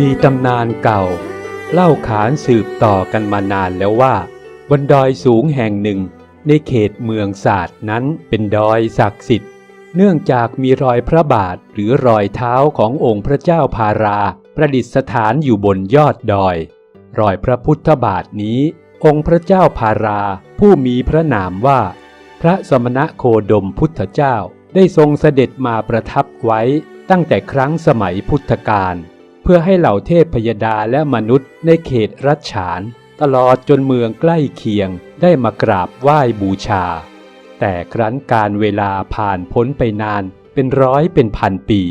มีตำนานเก่า เล่าขานสืบต่อกันมานานแล้วว่า บนดอยสูงแห่งหนึ่ง ในเขตเมืองศาสตร์นั้นเป็นดอยศักดิ์สิทธิ์ เนื่องจากมีรอยพระบาทหรือรอยเท้าขององค์พระเจ้าพาราประดิษฐานอยู่บนยอดดอย รอยพระพุทธบาทนี้ องค์พระเจ้าพาราผู้มีพระนามว่า พระสมณะโคดมพุทธเจ้าได้ทรงเสด็จมาประทับไว้ตั้งแต่ครั้งสมัยพุทธกาล พื่อให้เหล่าเทพพยดาและมนุษย์ในเขตรัชฉาน ตลอดจนเมืองใกล้เคียงได้มากราบไหว้บูชา แต่ครั้นการเวลาผ่านพ้นไปนานเป็นร้อยเป็นพันปี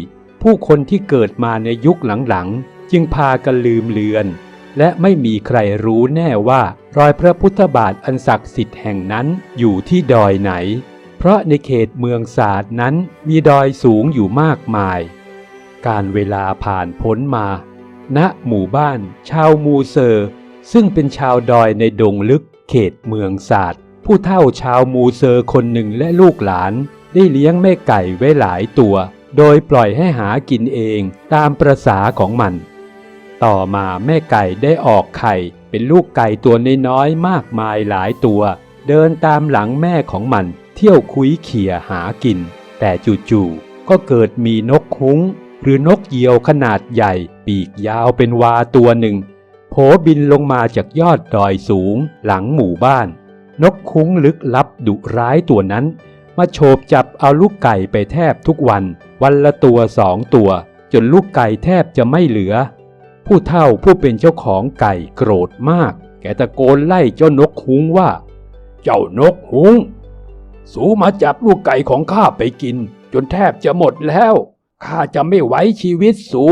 ผู้คนที่เกิดมาในยุคหลังๆ จึงพากันลืมเลือน และไม่มีใครรู้แน่ว่ารอยพระพุทธบาทอันศักดิ์สิทธิ์แห่งนั้นอยู่ที่ดอยไหน เพราะในเขตเมืองศาสตร์นั้นมีดอยสูงอยู่มากมาย การเวลาผ่านพ้นมา ณหมู่บ้านชาวมูเซอร์ ซึ่งเป็นชาวดอยในดงลึกเขตเมืองศาสตร์ผู้เฒ่าชาวมูเซอร์คนหนึ่งและลูกหลาน ได้เลี้ยงแม่ไก่ไว้หลายตัว โดยปล่อยให้หากินเองตามประษาของมัน ต่อมาแม่ไก่ได้ออกไข่เป็นลูกไก่ตัวน้อยๆมากมายหลายตัว เดินตามหลังแม่ของมัน เที่ยวคุยเขี่ยหากิน แต่จู่ๆก็เกิดมีนกคุ้ง หรือนกเหยี่ยวขนาดใหญ่ปีกยาวเป็นวาตัวหนึ่งโผบินลงมาจากยอดดอยสูงหลังหมู่บ้าน นกคุ้งลึกลับดุร้ายตัวนั้น มาโฉบจับเอาลูกไก่ไปแทบทุกวัน วันละตัวสองตัว จนลูกไก่แทบจะไม่เหลือ ผู้เฒ่าผู้เป็นเจ้าของไก่โกรธมาก แกตะโกนไล่เจ้านกคุ้งว่า เจ้านกคุ้ง สูมาจับลูกไก่ของข้าไปกิน จนแทบจะหมดแล้ว ข้าจะไม่ไว้ชีวิตสู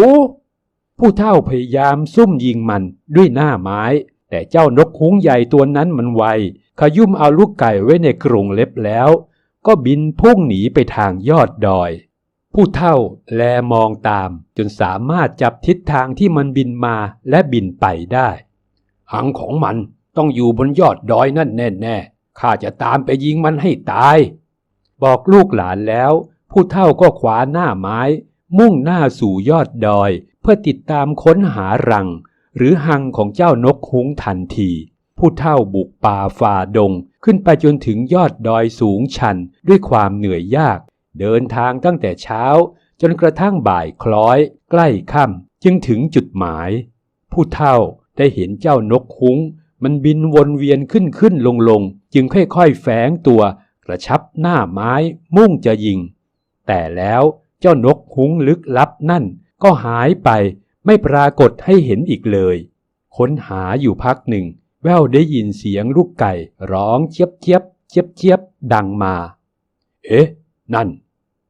ผู้เฒ่าพยายามซุ่มยิงมันด้วยหน้าไม้ แต่เจ้านกคุ้งใหญ่ตัวนั้นมันไว ขยุ่มเอาลูกไก่ไว้ในกรงเล็บแล้ว ก็บินพุ่งหนีไปทางยอดดอย ผู้เฒ่าแลมองตาม จนสามารถจับทิศทางที่มันบินมาและบินไปได้ หางของมันต้องอยู่บนยอดดอยนั่นแน่ๆข้าจะตามไปยิงมันให้ตาย บอกลูกหลานแล้ว ผู้เฒ่าก็ขวาหน้าไม้ มุ่งหน้าสู่ยอดดอย เพื่อติดตามค้นหารัง หรือหังของเจ้านกคุ้งทันที ผู้เฒ่าบุกป่าฝ่าดง ขึ้นไปจนถึงยอดดอยสูงชันด้วยความเหนื่อยยาก เดินทางตั้งแต่เช้า จนกระทั่งบ่ายคล้อย ใกล้ค่ำจึงถึงจุดหมาย ผู้เฒ่าได้เห็นเจ้านกคุ้ง มันบินวนเวียนขึ้นขึ้นลงลง จึงค่อยๆแฝงตัวกระชับหน้าไม้มุ่งจะยิง แต่แล้วเจ้านกคุ้งลึกลับนั่นก็หายไปไม่ปรากฏให้เห็นอีกเลย ค้นหาอยู่พักหนึ่ง แววได้ยินเสียงลูกไก่ร้องเจี๊ยบเจี๊ยบเจี๊ยบเจี๊ยบดังมา เอ๊ะ นั่น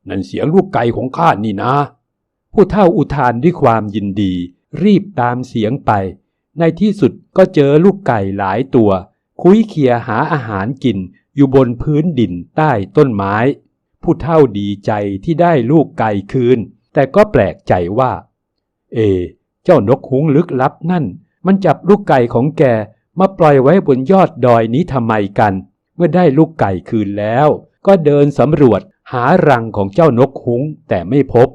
นั่นเสียงลูกไก่ของข้านี่นะ ผู้เฒ่าอุทานด้วยความยินดี รีบตามเสียงไป ในที่สุดก็เจอลูกไก่หลายตัว คุยเคียหาอาหารกินอยู่บนพื้นดินใต้ต้นไม้ ผู้เฒ่าดีใจที่ได้ลูกไก่คืน แต่ก็แปลกใจว่า เอ เจ้านกหุงลึกลับนั่น มันจับลูกไก่ของแกมาปล่อยไว้บนยอดดอยนี้ทำไมกัน เมื่อได้ลูกไก่คืนแล้ว ก็เดินสำรวจหารังของเจ้านกหุงแต่ไม่พบ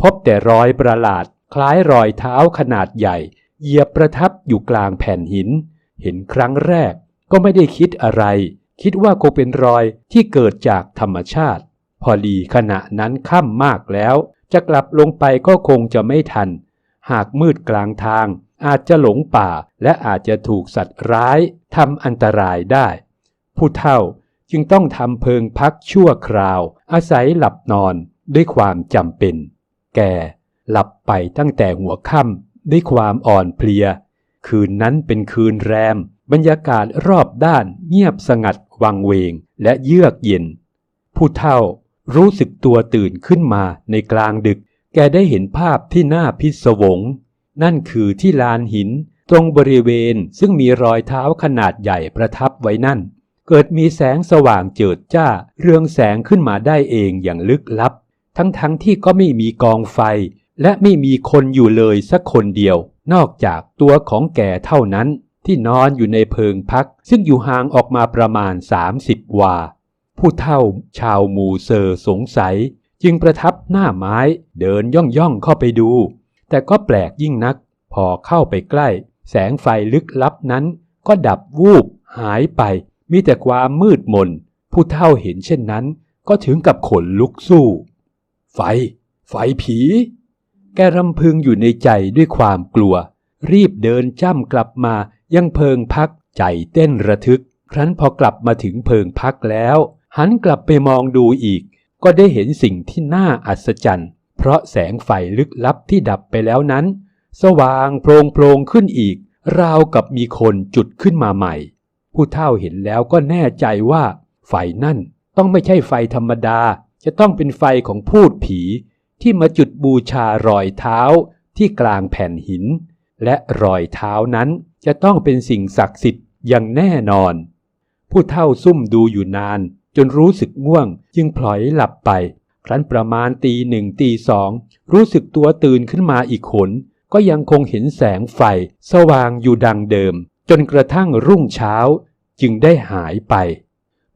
พบแต่รอยประหลาด คล้ายรอยเท้าขนาดใหญ่ เหยียบประทับอยู่กลางแผ่นหิน เห็นครั้งแรกก็ไม่ได้คิดอะไร คิดว่าคงเป็นรอยที่เกิดจากธรรมชาติ พอดีขณะนั้นค่ำมากแล้ว จะกลับลงไปก็คงจะไม่ทัน หากมืดกลางทาง อาจจะหลงป่าและอาจจะถูกสัตว์ร้ายทำอันตรายได้ ผู้เฒ่าจึงต้องทำเพิงพักชั่วคราว อาศัยหลับนอนด้วยความจำเป็น แกหลับไปตั้งแต่หัวค่ำด้วยความอ่อนเพลีย คืนนั้นเป็นคืนแรม บรรยากาศรอบด้านเงียบสงัดวังเวงและเยือกเย็น ผู้เฒ่า รู้สึกตัวตื่นขึ้นมาในกลางดึก แกได้เห็นภาพที่น่าพิศวง นั่นคือที่ลานหิน ตรงบริเวณซึ่งมีรอยเท้าขนาดใหญ่ประทับไว้นั่น เกิดมีแสงสว่างเจิดจ้า เรืองแสงขึ้นมาได้เองอย่างลึกลับ ทั้งๆทที่ก็ไม่มีกองไฟ และไม่มีคนอยู่เลยสักคนเดียว นอกจากตัวของแกเท่านั้นที่นอนอยู่ในเพิงพัก ซึ่งอยู่ห่างออกมาประมาณ 30 วา ผู้เฒ่าชาวมูเซอร์สงสัย จึงประทับหน้าไม้เดินย่องย่องเข้าไปดู แต่ก็แปลกยิ่งนักพพอเข้าไปใกล้ แสงไฟลึกลับนั้น ก็ดับวูบหายไป มีแต่ความมืดมน ผู้เฒ่าเห็นเช่นนั้น ก็ถึงกับขนลุกสู้ ไฟ ไฟผี แกรำพึงอยู่ในใจด้วยความกลัว รีบเดินจ้ำกลับมายังเพิงพักใจเต้นระทึก ครั้นพอกลับมาถึงเพิงพักแล้ว หันกลับไปมองดูอีก ก็ได้เห็นสิ่งที่น่าอัศจรรย์ เพราะแสงไฟลึกลับที่ดับไปแล้วนั้น สว่างโพลงโพลงขึ้นอีก ราวกับมีคนจุดขึ้นมาใหม่ ผู้เฒ่าเห็นแล้วก็แน่ใจว่า ไฟนั่นต้องไม่ใช่ไฟธรรมดา จะต้องเป็นไฟของพูดผี ที่มาจุดบูชารอยเท้าที่กลางแผ่นหิน และรอยเท้านั้นจะต้องเป็นสิ่งศักดิ์สิทธิ์อย่างแน่นอน ผู้เฒ่าซุ่มดูอยู่นาน จนรู้สึกง่วง จึงพลอยหลับไป ครั้นประมาณตีหนึ่งตีสองรู้สึกตัวตื่นขึ้นมาอีกขน ก็ยังคงเห็นแสงไฟ สว่างอยู่ดังเดิม จนกระทั่งรุ่งเช้า จึงได้หายไป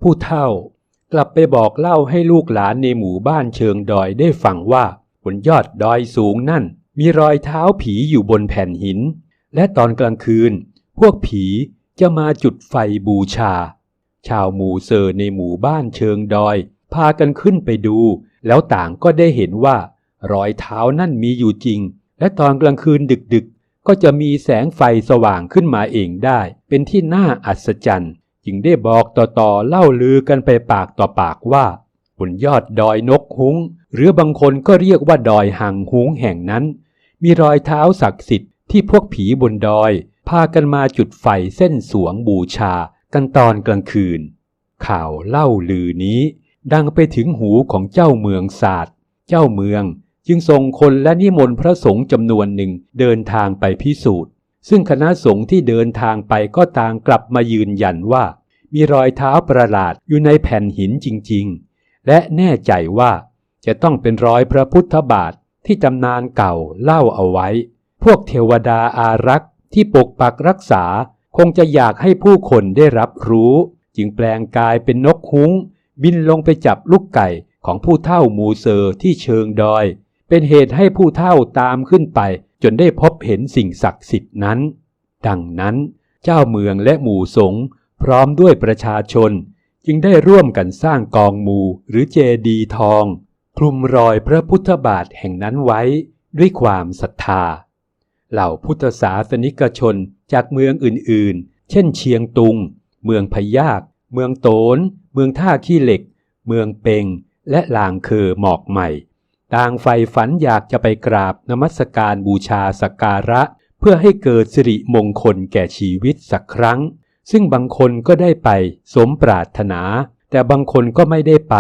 ผู้เฒ่ากลับไปบอกเล่าให้ลูกหลานในหมู่บ้านเชิงดอยได้ฟังว่าบนยอดดอยสูงนั่น มีรอยเท้าผีอยู่บนแผ่นหิน และตอนกลางคืน พวกผีจะมาจุดไฟบูชา ชาวหมู่เซอร์ในหมู่บ้านเชิงดอย พากันขึ้นไปดู แล้วต่างก็ได้เห็นว่า รอยเท้านั่นมีอยู่จริง และตอนกลางคืนดึกๆ ก็จะมีแสงไฟสว่างขึ้นมาเองได้ เป็นที่น่าอัศจรรย์จึงได้บอกต่อๆเล่าลือกันไปปากต่อปากว่าบนยอดดอยนกหุงหรือบางคนก็เรียกว่าดอยหังหุงแห่งนั้น มีรอยเท้าศักดิ์สิทธิ์ที่พวกผีบนดอย พากันมาจุดไฟเส้นสวงบูชา กันตอนกลางคืน ข่าวเล่าลือนี้ดังไปถึงหูของเจ้าเมืองศาสตร์ เจ้าเมืองจึงส่งคนและนิมนต์พระสงฆ์จำนวนหนึ่งเดินทางไปพิสูจน์ ซึ่งคณะสงฆ์ที่เดินทางไปก็ต่างกลับมายืนยันว่า มีรอยเท้าประหลาดอยู่ในแผ่นหินจริง ๆ และแน่ใจว่าจะต้องเป็นรอยพระพุทธบาทที่ตำนานเก่าเล่าเอาไว้ พวกเทวดาอารักษ์ที่ปกปักรักษา คงจะอยากให้ผู้คนได้รับรู้ จึงแปลงกายเป็นนกคุ้ง บินลงไปจับลูกไก่ของผู้เฒ่ามูเซอร์ที่เชิงดอย เป็นเหตุให้ผู้เฒ่าตามขึ้นไป จนได้พบเห็นสิ่งศักดิ์สิทธิ์นั้น ดังนั้น เจ้าเมืองและหมู่สงฆ์พร้อมด้วยประชาชน จึงได้ร่วมกันสร้างกองมูหรือเจดีทอง คลุมรอยพระพุทธบาทแห่งนั้นไว้ด้วยความศรัทธา เหล่าพุทธศาสนิกชน จากเมืองอื่นๆ เช่นเชียงตุง เมืองพยาก เมืองโตน เมืองท่าขี้เหล็ก เมืองเปง และลางเคอหมอกใหม่ ต่างใฝ่ฝันอยากจะไปกราบนมัสการบูชาสักการะ เพื่อให้เกิดสิริมงคลแก่ชีวิตสักครั้ง ซึ่งบางคนก็ได้ไปสมปรารถนา แต่บางคนก็ไม่ได้ไป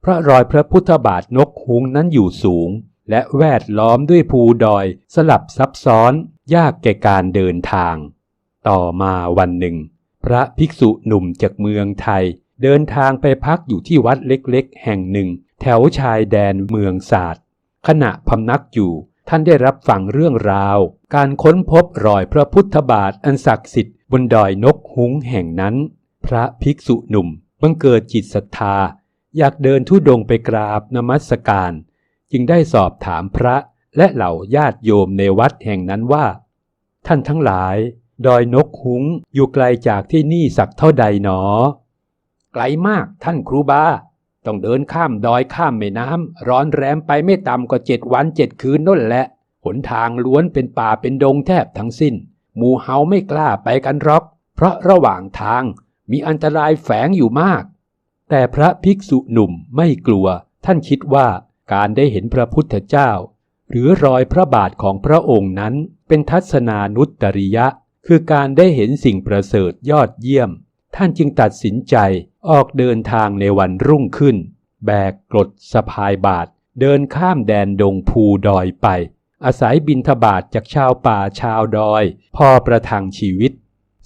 เพราะรอยพระพุทธบาทนกหุงนั้นอยู่สูง และแวดล้อมด้วยภูดอยสลับซับซ้อนยากแก่การเดินทาง ต่อมาวันหนึ่ง พระภิกษุหนุ่มจากเมืองไทย เดินทางไปพักอยู่ที่วัดเล็กๆ แห่งหนึ่ง แถวชายแดนเมืองศาสตร์ขณะพำนักอยู่ท่านได้รับฟังเรื่องราว การค้นพบรอยพระพุทธบาทอันศักดิ์สิทธิ์บนดอยนกหุงแห่งนั้น พระภิกษุหนุ่มบังเกิดจิตศรัทธา อยากเดินทุดงไปกราบนมัสการ จึงได้สอบถามพระและเหล่าญาติโยมในวัดแห่งนั้นว่า ท่านทั้งหลาย ดอยนกหุงอยู่ไกลจากที่นี่สักเท่าใดหนอ ไกลมากท่านครูบา ต้องเดินข้ามดอยข้ามแม่น้ำร้อนแรมไปไม่ต่ำกว่าเจ็ดวันเจ็ดคืนนั่นแหละ หนทางล้วนเป็นป่าเป็นดงแทบทั้งสิ้น หมู่เฮาไม่กล้าไปกันหรอก เพราะระหว่างทางมีอันตรายแฝงอยู่มาก แต่พระภิกษุหนุ่มไม่กลัว ท่านคิดว่า การได้เห็นพระพุทธเจ้า หรือรอยพระบาทของพระองค์นั้นเป็นทัศนานุตริยะ คือการได้เห็นสิ่งประเสริฐยอดเยี่ยม ท่านจึงตัดสินใจออกเดินทางในวันรุ่งขึ้น แบกกรดสะพายบาท เดินข้ามแดนดงภูดอยไป อาศัยบินทบาทจากชาวป่าชาวดอย พอประทังชีวิต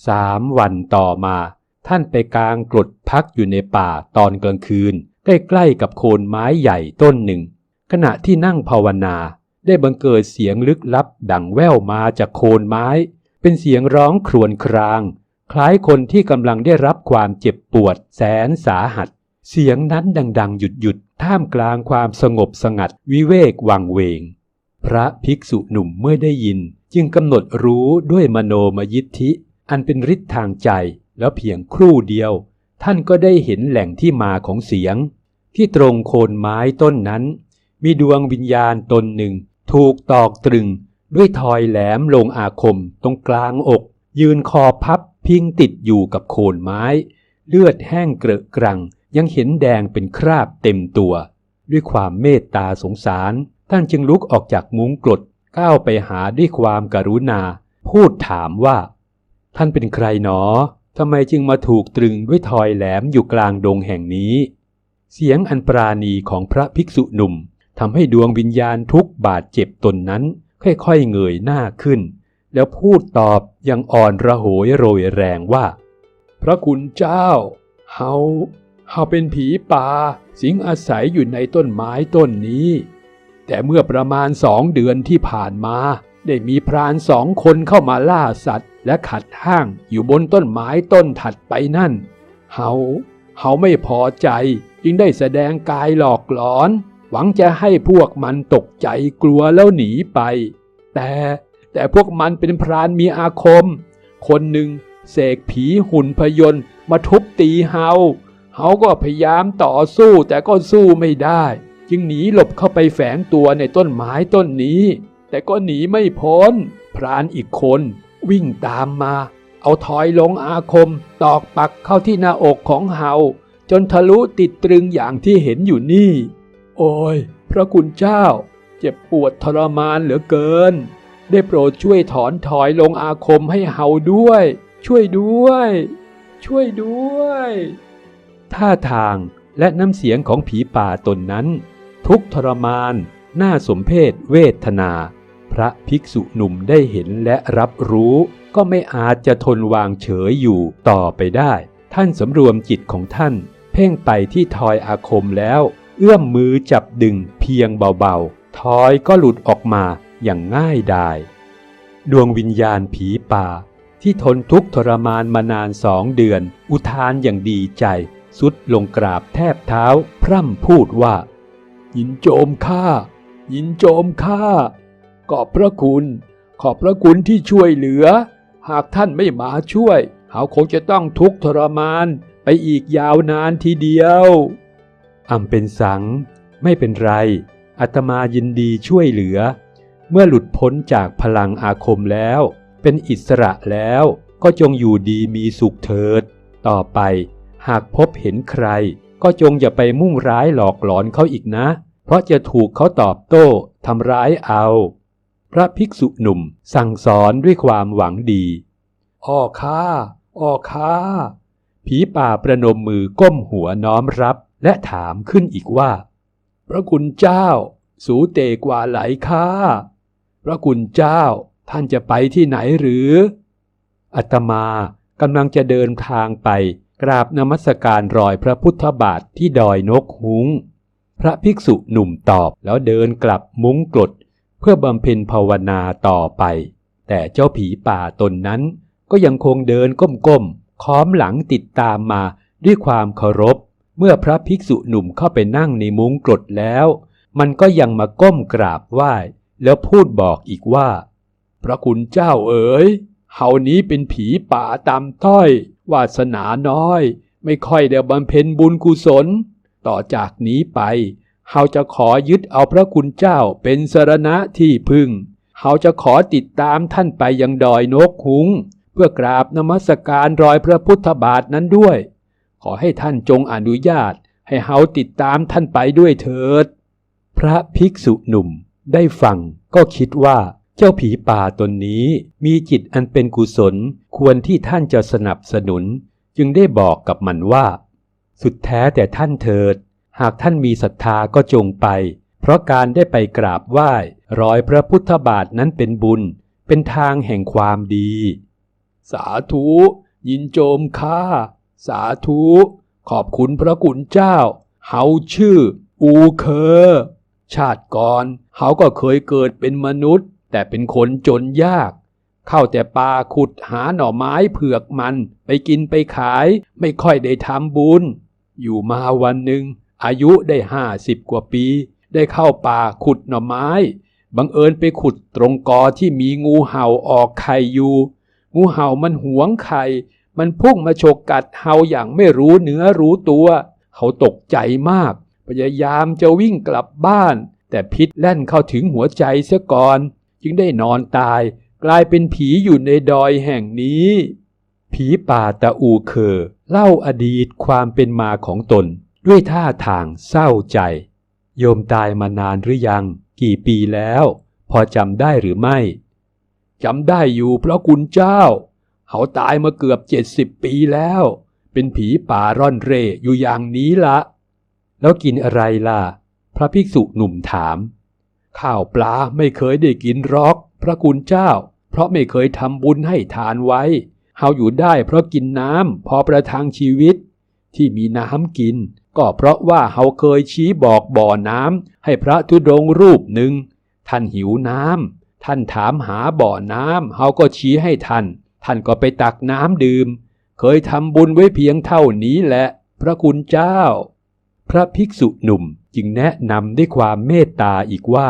สามวันต่อมา ท่านไปกลางกรดพักอยู่ในป่าตอนกลางคืนใกล้ๆกับโคนไม้ใหญ่ต้นหนึ่ง ขณะที่นั่งภาวนา ได้บังเกิดเสียงลึกลับดังแว่วมาจากโคนไม้ เป็นเสียงร้องครวญคราง คล้ายคนที่กำลังได้รับความเจ็บปวดแสนสาหัส เสียงนั้นดังๆหยุดๆท่ามกลางความสงบสงัดวิเวกวังเวง พระภิกษุหนุ่มเมื่อได้ยิน จึงกำหนดรู้ด้วยมโนมยิทธิ อันเป็นฤทธิ์ทางใจแล้วเพียงครู่เดียว ท่านก็ได้เห็นแหล่งที่มาของเสียง ที่ตรงโคนไม้ต้นนั้น มีดวงวิญญาณตนหนึ่ง ถูกตอกตรึง ด้วยทอยแหลมลงอาคม ตรงกลางอก ยืนคอพับพิงติดอยู่กับโคนไม้ เลือดแห้งเกรอะกรัง ยังเห็นแดงเป็นคราบเต็มตัว ด้วยความเมตตาสงสาร ท่านจึงลุกออกจากมุ้งกรดก้าวไปหาด้วยความกรุณา พูดถามว่า ท่านเป็นใครหนอทำไมจึงมาถูกตรึงด้วยทอยแหลมอยู่กลางดงแห่งนี้ เสียงอันปราณีของพระภิกษุหนุ่ม ทำให้ดวงวิญญาณทุกบาดเจ็บตนนั้น ค่อยๆเงยหน้าขึ้น แล้วพูดตอบอย่างอ่อนระโหยโรยแรงว่า พระคุณเจ้า เฮา เฮาเป็นผีป่า สิงอาศัยอยู่ในต้นไม้ต้นนี้ แต่เมื่อประมาณสองเดือนที่ผ่านมา ได้มีพรานสองคนเข้ามาล่าสัตว์ และขัดห้างอยู่บนต้นไม้ต้นถัดไปนั่น เฮา เฮาไม่พอใจจึงได้แสดงกายหลอกหลอน หวังจะให้พวกมันตกใจกลัวแล้วหนีไป แต่แต่พวกมันเป็นพรานมีอาคม คนหนึ่งเสกผีหุ่นพยนต์มาทุบตีเฮาเฮาก็พยายามต่อสู้แต่ก็สู้ไม่ได้ จึงหนีหลบเข้าไปแฝงตัวในต้นไม้ต้นนี้ แต่ก็หนีไม่พ้น พรานอีกคนวิ่งตามมา เอาถอยลงอาคม ตอกปักเข้าที่หน้าอกของเฮาจนทะลุติดตรึงอย่างที่เห็นอยู่นี่ โอ้ย พระคุณเจ้า เจ็บปวดทรมานเหลือเกิน ได้โปรดช่วยถอนถอยลงอาคมให้เฮาด้วย ช่วยด้วย ช่วยด้วย ท่าทางและน้ำเสียงของผีป่าตนนั้น ทุกทรมาน น่าสมเพศเวทนา พระภิกษุหนุ่มได้เห็นและรับรู้ ก็ไม่อาจจะทนวางเฉยอยู่ต่อไปได้ ท่านสำรวมจิตของท่าน เพ่งไปที่ทอยอาคมแล้ว เอื้อมมือจับดึงเพียงเบาๆทอยก็หลุดออกมาอย่างง่ายดาย ดวงวิญญาณผีป่า ที่ทนทุกข์ทรมานมานานสองเดือน อุทานอย่างดีใจ สุดลงกราบแทบเท้า พร่ำพูดว่า ยินโจมข้า ยินโจมข้า ขอบพระคุณ ขอบพระคุณที่ช่วยเหลือ หากท่านไม่มาช่วย เขาคงจะต้องทุกข์ทรมานไปอีกยาวนานทีเดียว อำเป็นสัง ไม่เป็นไรอาตมายินดีช่วยเหลือ เมื่อหลุดพ้นจากพลังอาคมแล้ว เป็นอิสระแล้วก็จงอยู่ดีมีสุขเถิด ต่อไป หากพบเห็นใคร ก็จงอย่าไปมุ่งร้ายหลอกหลอนเขาอีกนะ เพราะจะถูกเขาตอบโต้ทำร้ายเอา พระภิกษุหนุ่มสั่งสอนด้วยความหวังดีอ้อข้าอ้อข้าผีป่าประนมมือก้มหัวน้อมรับ และถามขึ้นอีกว่า พระคุณเจ้า สูเตกว่าไหลข้าพระคุณเจ้าท่านจะไปที่ไหนหรือ อัตมากำลังจะเดินทางไปกราบนมัสการรอยพระพุทธบาทที่ดอยนกหุง พระภิกษุหนุ่มตอบแล้วเดินกลับมุ้งกรดเพื่อบำเพ็ญภาวนาต่อไป แต่เจ้าผีป่าตนนั้น ก็ยังคงเดินก้มๆค้อมหลังติดตามมาด้วยความเคารพ เมื่อพระภิกษุหนุ่มเข้าไปนั่งในมุ้งกรดแล้ว มันก็ยังมาก้มกราบไหว้ แล้วพูดบอกอีกว่า พระคุณเจ้าเอ๋ยเฮานี้เป็นผีป่าตามต้อย วาสนาน้อย ไม่ค่อยได้บำเพ็ญบุญกุศล ต่อจากนี้ไปเฮาจะขอยึดเอาพระคุณเจ้าเป็นสรณะที่พึ่งเฮาจะขอติดตามท่านไปยังดอยนกหุง เพื่อกราบนมัสการรอยพระพุทธบาทนั้นด้วย อให้ท่านจงอนุญาตให้เฮาติดตามท่านไปด้วยเถิด พระภิกษุหนุ่มได้ฟังก็คิดว่าเจ้าผีป่าตนนี้มีจิตอันเป็นกุศลควรที่ท่านจะสนับสนุน จึงได้บอกกับมันว่า สุดแท้แต่ท่านเถิด หากท่านมีศรัทธาก็จงไป เพราะการได้ไปกราบไหว้รอยพระพุทธบาทนั้นเป็นบุญ เป็นทางแห่งความดี สาธุ ยินโจมข้า สาธุ ขอบคุณพระคุณเจ้า เฮาชื่อ อูเคอ ชาติก่อนเฮาก็เคยเกิดเป็นมนุษย์ แต่เป็นคนจนยาก เข้าแต่ป่าขุดหาหน่อไม้เผือกมัน ไปกินไปขายไม่ค่อยได้ทำบุญ อยู่มาวันหนึ่ง อายุได้ห้าสิบกว่าปี ได้เข้าป่าขุดหน่อไม้บังเอิญไปขุดตรงกอที่มีงูเห่าออกไข่อยู่ งูเห่ามันหวงไข่ มันพุ่งมาฉกกัดเห่าอย่างไม่รู้เนื้อรู้ตัวเขาตกใจมาก พยายามจะวิ่งกลับบ้าน แต่พิษแล่นเข้าถึงหัวใจเสียก่อน จึงได้นอนตาย กลายเป็นผีอยู่ในดอยแห่งนี้ ผีป่าตะอูเคอเล่าอดีตความเป็นมาของตน ด้วยท่าทางเศร้าใจ โยมตายมานานหรือยัง กี่ปีแล้ว พอจำได้หรือไม่จำได้อยู่เพราะคุณเจ้า เขาตายมาเกือบเจ็ดสิบปีแล้ว เป็นผีป่าร่อนเร่อยู่อย่างนี้ละแล้วกินอะไรล่ะ พระภิกษุหนุ่มถาม ข้าวปลาไม่เคยได้กินรอก พระคุณเจ้า เพราะไม่เคยทำบุญให้ทานไว้เฮาอยู่ได้เพราะกินน้ำพอประทังชีวิต ที่มีน้ำกิน ก็เพราะว่าเฮาเคยชี้บอกบ่อน้ำให้พระธุดงรูปหนึ่งท่านหิวน้ำท่านถามหาบ่อน้ำเฮาก็ชี้ให้ท่าน ท่านก็ไปตักน้ำดื่ม เคยทำบุญไว้เพียงเท่านี้แหละ พระคุณเจ้า พระภิกษุหนุ่มจึงแนะนำด้วยความเมตตาอีกว่า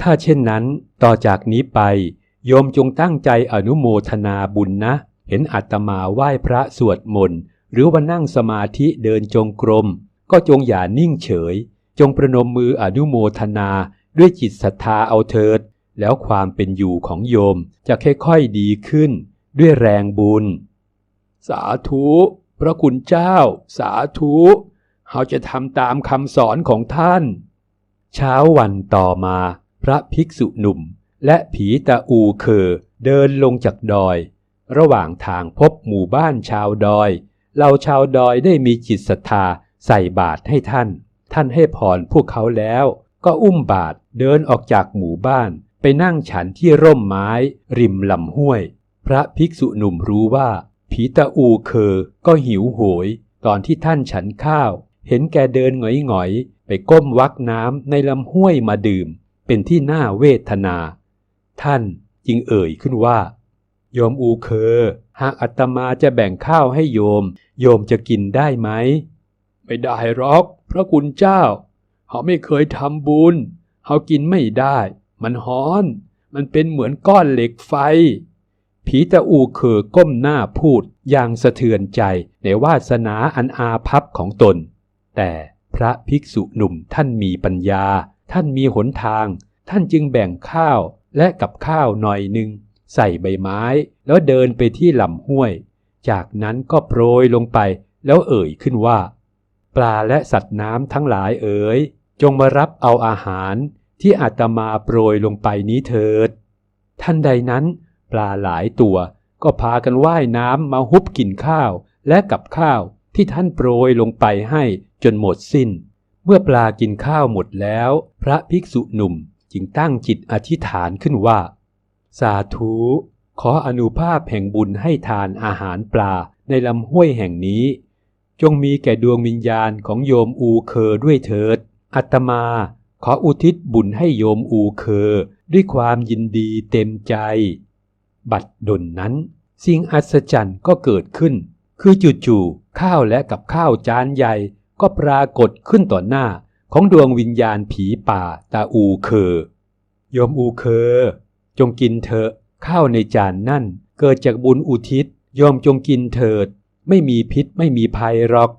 ถ้าเช่นนั้น ต่อจากนี้ไป โยมจงตั้งใจอนุโมทนาบุญนะ เห็นอาตมาไหว้พระสวดมนต์ หรือว่านั่งสมาธิเดินจงกรม ก็จงอย่านิ่งเฉย จงประนมมืออนุโมทนาด้วยจิตศรัทธาเอาเถิด แล้วความเป็นอยู่ของโยมจะค่อยๆดีขึ้น ด้วยแรงบุญ สาธุพระคุณเจ้า สาธุเราจะทำตามคำสอนของท่าน เช้าวันต่อมา พระภิกษุหนุ่ม และผีตาอูเคอเดินลงจากดอย ระหว่างทางพบหมู่บ้านชาวดอยเราชาวดอยได้มีจิตศรัทธาใส่บาตรให้ท่าน ท่านให้พรพวกเขาแล้ว ก็อุ้มบาตรเดินออกจากหมู่บ้านไปนั่งฉันที่ร่มไม้ ริมลำห้วย พระภิกษุหนุ่มรู้ว่า ผีตาอูเคอก็หิวโหย ตอนที่ท่านฉันข้าว เห็นแกเดินหงอยๆ ไปก้มวักน้ำในลำห้วยมาดื่ม เป็นที่น่าเวทนา ท่านจึงเอ่ยขึ้นว่า โยมอูเคอ หากอาตมาจะแบ่งข้าวให้โยม โยมจะกินได้ไหม ไม่ได้หรอก พระคุณเจ้าเขาไม่เคยทำบุญเขากินไม่ได้ มันฮ้อน มันเป็นเหมือนก้อนเหล็กไฟ ผีตะอูเคอก้มหน้าพูดอย่างสะเทือนใจในวาสนาอันอาภัพของตน แต่พระภิกษุหนุ่มท่านมีปัญญา ท่านมีหนทาง ท่านจึงแบ่งข้าวและกับข้าวหน่อยหนึ่งใส่ใบไม้แล้วเดินไปที่ลำห้วย จากนั้นก็โปรยลงไปแล้วเอ่ยขึ้นว่า ปลาและสัตว์น้ำทั้งหลายเอ๋ย จงมารับเอาอาหารที่อาตมาโปรยลงไปนี้เถิด ท่านใดนั้น ปลาหลายตัว ก็พากันว่ายน้ำมาฮุบกินข้าวและกับข้าวที่ท่านโปรยลงไปให้จนหมดสิ้น เมื่อปลากินข้าวหมดแล้ว พระภิกษุหนุ่มจึงตั้งจิตอธิษฐานขึ้นว่า สาธุขออนุภาพแห่งบุญให้ทานอาหารปลาในลำห้วยแห่งนี้ จงมีแก่ดวงวิญญาณของโยมอูเคอด้วยเถิด อัตมา ขออุทิศบุญให้โยมอูเคอด้วยความยินดีเต็มใจ บัดดลนนั้น สิ่งอัศจรรย์ก็เกิดขึ้น คือจู่ๆข้าวและกับข้าวจานใหญ่ก็ปรากฏขึ้นต่อหน้าของดวงวิญญาณผีป่าตาอูเคอยมอูเคอ จงกินเถอะข้าวในจานนั่น เกิดจากบุญอุทิศโยมจงกินเถิด ไม่มีพิษไม่มีภัยหรอก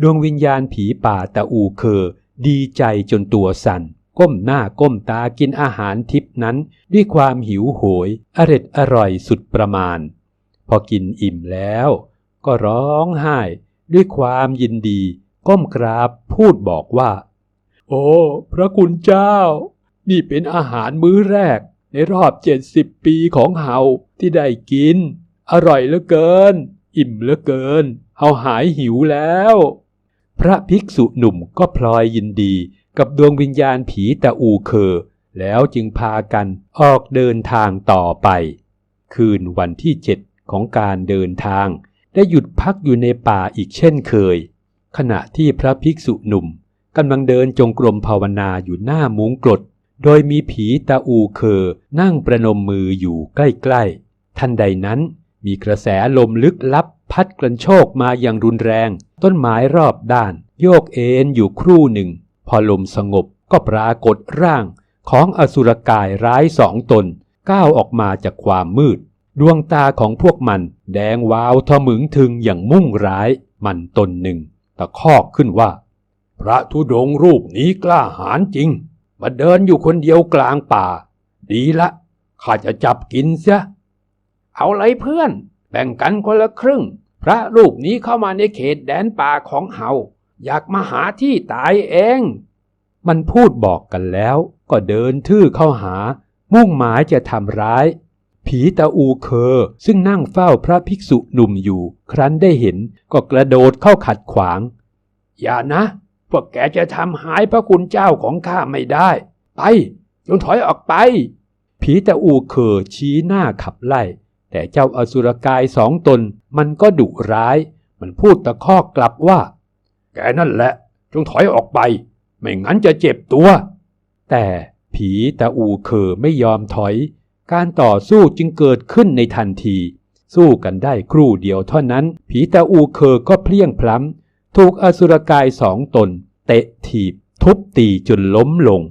ดวงวิญญาณผีป่าตาอูเคอ ดีใจจนตัวสั่น ก้มหน้าก้มตากินอาหารทิพนั้น ด้วยความหิวโหยอร็ดอร่อยสุดประมาณ พอกินอิ่มแล้ว ก็ร้องไห้ด้วยความยินดี ก้มกราบพูดบอกว่า โอ้ พระคุณเจ้า นี่เป็นอาหารมื้อแรก ในรอบเจ็ดสิบปีของเฮาที่ได้กิน อร่อยเหลือเกิน อิ่มเหลือเกินเฮาหายหิวแล้ว พระภิกษุหนุ่มก็พลอยยินดี กับดวงวิญญาณผีตาอูเคอแล้วจึงพากันออกเดินทางต่อไป คืนวันที่เจ็ดของการเดินทาง ได้หยุดพักอยู่ในป่าอีกเช่นเคย ขณะที่พระภิกษุหนุ่มกำลังเดินจงกรมภาวนาอยู่หน้ามุ้งกรด โดยมีผีตาอูเคอนั่งประนมมืออยู่ใกล้ๆ ทันใดนั้นมีกระแสลมลึกลับพัดกระโชกมาอย่างรุนแรง ต้นไม้รอบด้าน โยกเอ็นอยู่ครู่หนึ่ง พอลมสงบก็ปรากฏร่างของอสุรกายร้ายสองตน ก้าวออกมาจากความมืด ดวงตาของพวกมันแดงวาวทะมึงถึงอย่างมุ่งร้าย มันตนหนึ่งตะคอกขึ้นว่า พระธุดงค์รูปนี้กล้าหาญจริง มาเดินอยู่คนเดียวกลางป่า ดีละข้าจะจับกินเสียเอาเลยเพื่อน แบ่งกันคนละครึ่ง พระรูปนี้เข้ามาในเขตแดนป่าของเฮา อยากมาหาที่ตายเอง มันพูดบอกกันแล้วก็เดินทื่อเข้าหา มุ่งหมายจะทำร้าย ผีตาอูเคอซึ่งนั่งเฝ้าพระภิกษุหนุ่มอยู่ ครั้นได้เห็นก็กระโดดเข้าขัดขวาง อย่านะพวกแกจะทำหายพระคุณเจ้าของข้าไม่ได้ ไปจงถอยออกไป ผีตาอูเคอชี้หน้าขับไล่ แต่เจ้าอสุรกายสองตนมันก็ดุร้าย มันพูดตะคอกกลับว่า แกนั่นแหละ จงถอยออกไป ไม่งั้นจะเจ็บตัว แต่ผีตาอูเคอไม่ยอมถอย การต่อสู้จึงเกิดขึ้นในทันที สู้กันได้ครู่เดียวเท่านั้น ผีตาอูเคอก็เพลียงพล้ำถูกอสุรกายสองตน เตะถีบ ทุบตีจนล้มลง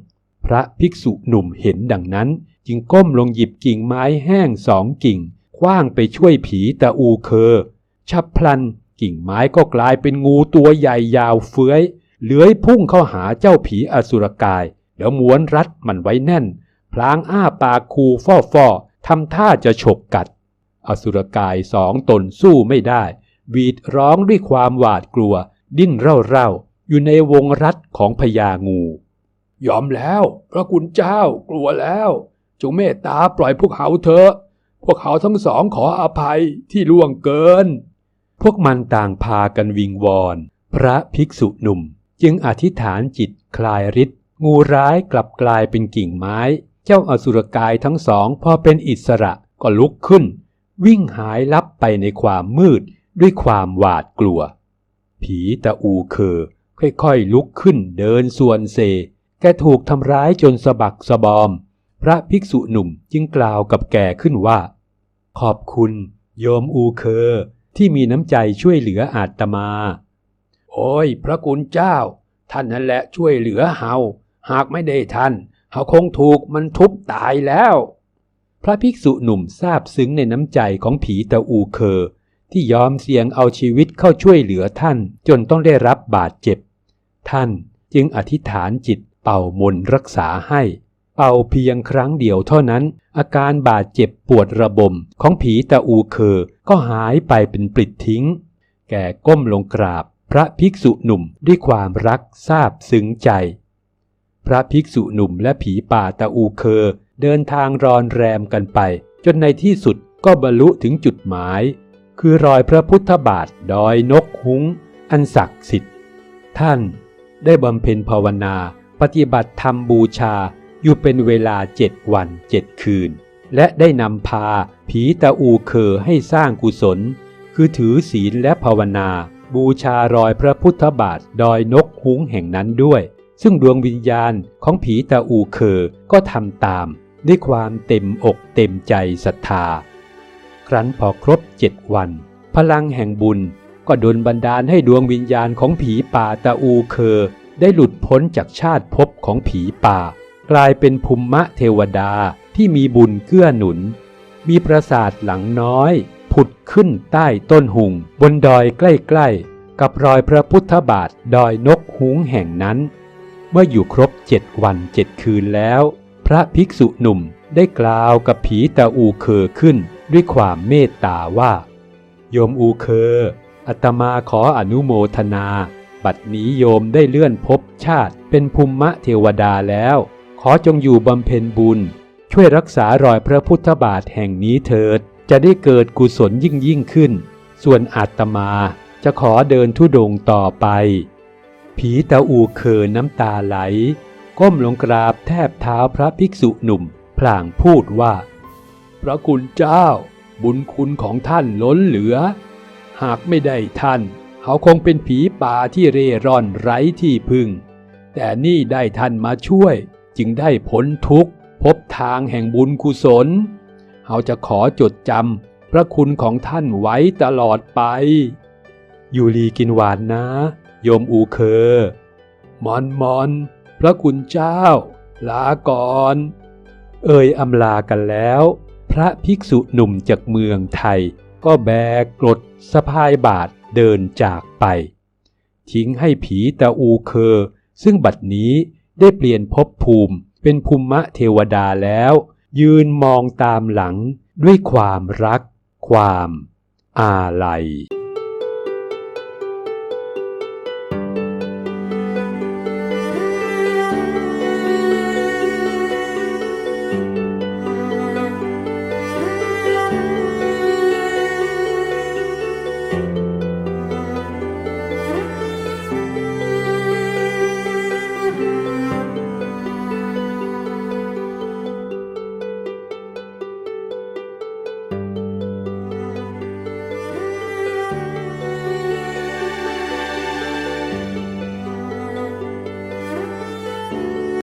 พระภิกษุหนุ่มเห็นดังนั้น จึงก้มลงหยิบกิ่งไม้แห้งสองกิ่งคว้างไปช่วยผีตาอูเคอฉับพลัน กิ่งไม้ก็กลายเป็นงูตัวใหญ่ยาวเฟื้อยเลื้อยพุ่งเข้าหาเจ้าผีอสุรกาย แล้วม้วนรัดมันไว้แน่น พลางอ้าปากคูฟ่อฟอทำท่าจะฉกกัด อสุรกายสองตนสู้ไม่ได้วีดร้องด้วยความหวาดกลัว ดิ้นเร่าๆ อยู่ในวงรัดของพญางู ยอมแล้ว พระคุณเจ้ากลัวแล้ว จงเมตตาปล่อยพวกเขาเถอะ พวกเขาทั้งสองขออภัยที่ล่วงเกิน พวกมันต่างพากันวิงวอน พระภิกษุหนุ่ม จึงอธิษฐานจิตคลายฤทธิ์งูร้ายกลับกลายเป็นกิ่งไม้ เจ้าอสุรกายทั้งสองพอเป็นอิสระก็ลุกขึ้น วิ่งหายลับไปในความมืดด้วยความหวาดกลัว ผีตะอูเคอค่อยๆลุกขึ้นเดินส่วนเซ แกถูกทำร้ายจนสะบักสะบอม พระภิกษุหนุ่มจึงกล่าวกับแกขึ้นว่า ขอบคุณ โยมอูเคอ ที่มีน้ำใจช่วยเหลืออาตมา โอ้ย พระคุณเจ้า ท่านนั่นแหละช่วยเหลือเฮาหากไม่ได้ท่านเฮาคงถูกมันทุบตายแล้ว พระภิกษุหนุ่มซาบซึ้งในน้ำใจของผีตะอูเคอ ที่ยอมเสี่ยงเอาชีวิตเข้าช่วยเหลือท่านจนต้องได้รับบาดเจ็บ ท่านจึงอธิษฐานจิตเป่ามนรักษาให้ เป่าเพียงครั้งเดียวเท่านั้น อาการบาดเจ็บปวดระบมของผีตะอูเคอก็หายไปเป็นปลิดทิ้ง แก่ก้มลงกราบพระภิกษุหนุ่มด้วยความรักซาบซึ้งใจ พระภิกษุหนุ่มและผีป่าตะอูเคอเดินทางรอนแรมกันไป จนในที่สุดก็บรรลุถึงจุดหมาย คือรอยพระพุทธบาทดอยนกหุงอันศักดิ์สิทธิ์ ท่านได้บำเพ็ญภาวนา ปฏิบัติธรรมบูชา อยู่เป็นเวลาเจ็ดวันเจ็ดคืน และได้นำพาผีตะอูเคอให้สร้างกุศล คือถือศีลและภาวนา บูชารอยพระพุทธบาทดอยนกหุงแห่งนั้นด้วย ซึ่งดวงวิญญาณของผีตาอูเคอก็ทำตาม ด้วยความเต็มอกเต็มใจศรัทธา ครั้นพอครบเจ็ดวัน พลังแห่งบุญก็ดลบันดาลให้ดวงวิญญาณของผีป่าตาอูเคอได้หลุดพ้นจากชาติภพของผีป่า กลายเป็นภูมะเทวดาที่มีบุญเกื้อหนุน มีปราสาทหลังน้อย ผุดขึ้นใต้ต้นหุง บนดอยใกล้ๆ กับรอยพระพุทธบาทดอยนกหุงแห่งนั้น เมื่ออยู่ครบเจ็ดวันเจ็ดคืนแล้ว พระภิกษุหนุ่มได้กล่าวกับผีตาอูเคอขึ้นด้วยความเมตตาว่า โยมอูเคออาตมาขออนุโมทนา บัดนี้โยมได้เลื่อนภพชาติเป็นภูมะเทวดาแล้ว ขอจงอยู่บำเพ็ญบุญ ช่วยรักษารอยพระพุทธบาทแห่งนี้เถิด จะได้เกิดกุศลยิ่งยิ่งขึ้น ส่วนอาตมาจะขอเดินทุดงค์ต่อไป ผีตาอูเคอน้ำตาไหล ก้มลงกราบแทบเท้าพระภิกษุหนุ่ม พลางพูดว่า พระคุณเจ้า บุญคุณของท่านล้นเหลือ หากไม่ได้ท่าน เขาคงเป็นผีป่าที่เร่ร่อนไร้ที่พึ่ง แต่นี่ได้ท่านมาช่วย จึงได้พ้นทุกข์พบทางแห่งบุญกุศลเขาจะขอจดจำพระคุณของท่านไว้ตลอดไป ยู่ลีกินหวานนะ โยมอูเคอมอนมอนพระคุณเจ้า ลาก่อน เอ่ยอำลากันแล้ว พระภิกษุหนุ่มจากเมืองไทย ก็แบกกรดสะพายบาทเดินจากไป ทิ้งให้ผีตาอูเคอ ซึ่งบัดนี้ ได้เปลี่ยนภพภูมิเป็นภูมิเทวดาแล้ว ยืนมองตามหลังด้วยความรัก ความอาลัย